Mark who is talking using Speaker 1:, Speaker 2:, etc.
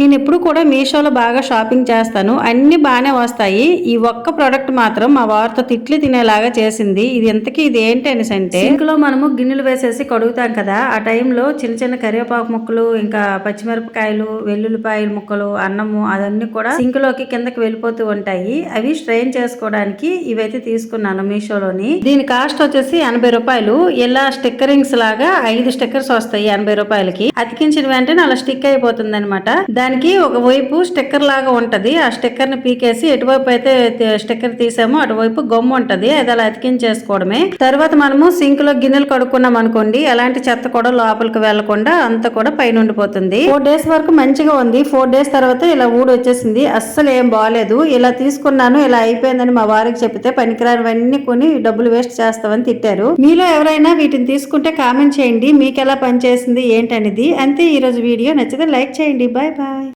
Speaker 1: నేను ఎప్పుడు కూడా మీషోలో బాగా షాపింగ్ చేస్తాను. అన్ని బాగానే వస్తాయి. ఈ ఒక్క ప్రోడక్ట్ మాత్రం మా వారితో తిట్లు తినేలాగా చేసింది. ఇది ఇంతకీ ఇది ఏంటి అనేసి అంటే సింక్ మనము గిన్నెలు వేసేసి కడుగుతాం కదా ఆ టైంలో చిన్న చిన్న కరివేపాకు ముక్కలు ఇంకా పచ్చిమిరపకాయలు వెల్లుల్లిపాయలు ముక్కలు అన్నము అదన్నీ కూడా సింక్లోకి కిందకి వెళ్ళిపోతూ ఉంటాయి. అవి స్ట్రెయిన్ చేసుకోవడానికి ఇవైతే తీసుకున్నాను మీషోలోని. దీని కాస్ట్ వచ్చేసి ఎనభై రూపాయలు. ఇలా స్టిక్కరింగ్స్ లాగా ఐదు స్టిక్కర్స్ వస్తాయి ఎనభై రూపాయలకి. అతికించిన వెంటనే అలా స్టిక్ అయిపోతుంది అనమాట దానికి ఒక వైపు స్టిక్కర్ లాగా ఉంటుంది. ఆ స్టిక్కర్ని పీకేసి ఎటువైపు అయితే స్టిక్కర్ తీసామో అటువైపు గమ్ము ఉంటుంది. అది అలా అతికించేసుకోవడమే తర్వాత మనము సింక్లో గిన్నెలు కడుక్కున్నాం అనుకోండి ఎలాంటి చెత్త కూడా లోపలికి వెళ్ళకుండా అంతా కూడా పైన ఉండిపోతుంది. ఫోర్ డేస్ వరకు మంచిగా ఉంది. ఫోర్ డేస్ తర్వాత ఇలా ఊడి వచ్చేసింది. అస్సలు ఏం బాగాలేదు ఇలా తీసుకున్నాను ఇలా అయిపోయిందని మా వారికి చెప్తే పనికిరానివన్నీ కొని డబ్బులు వేస్ట్ చేస్తామని తిట్టారు. మీలో ఎవరైనా వీటిని తీసుకుంటే కామెంట్ చేయండి. మీకు ఎలా పనిచేసింది ఏంటనేది. అంతే ఈ రోజు వీడియో. నచ్చితే లైక్ చేయండి. Bye bye.